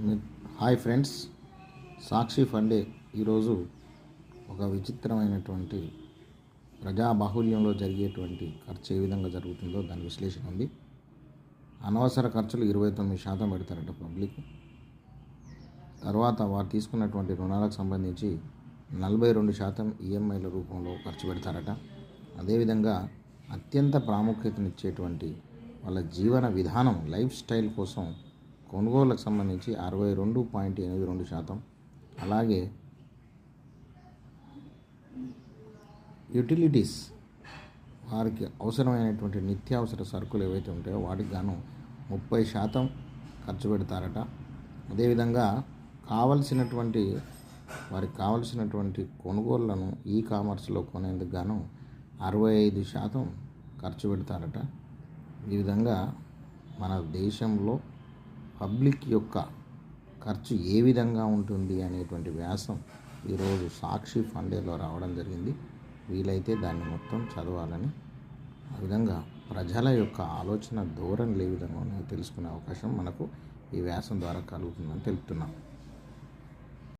మీ- hi friends Sakshi Funday ఈరోజు ఒక విచిత్రమైనటువంటి ప్రజా బాహుల్యంలో జరిగేటువంటి ఖర్చు ఏ విధంగా జరుగుతుందో దాని విశ్లేషణ ఉంది. అనవసర ఖర్చులు ఇరవై తొమ్మిది శాతం పెడతారట పబ్లిక్. తర్వాత వారు తీసుకున్నటువంటి రుణాలకు సంబంధించి నలభై రెండు శాతం ఈఎంఐల రూపంలో ఖర్చు పెడతారట. అదేవిధంగా అత్యంత ప్రాముఖ్యతనిచ్చేటువంటి వాళ్ళ జీవన విధానం లైఫ్ స్టైల్ కోసం కొనుగోళ్ళకు సంబంధించి అరవై రెండు పాయింట్ ఎనిమిది రెండు శాతం. అలాగే యుటిలిటీస్ వారికి అవసరమైనటువంటి నిత్యావసర సరుకులు ఏవైతే ఉంటాయో వాటికి గాను ముప్పై శాతం ఖర్చు పెడతారట. అదేవిధంగా కావలసినటువంటి వారికి కావలసినటువంటి కొనుగోళ్ళను ఈ కామర్స్లో కొనేందుకు గాను అరవై ఐదు శాతం ఖర్చు పెడతారట. ఈ విధంగా మన దేశంలో పబ్లిక్ యొక్క ఖర్చు ఏ విధంగా ఉంటుంది అనేటువంటి వ్యాసం ఈరోజు సాక్షి ఫండేలో రావడం జరిగింది. వీలైతే దాన్ని మొత్తం చదవాలని ఆ విధంగా ప్రజల యొక్క ఆలోచన ధోరణులు ఏ విధంగా ఉన్నాయో తెలుసుకునే అవకాశం మనకు ఈ వ్యాసం ద్వారా కలుగుతుందని తెలుపుతున్నాం.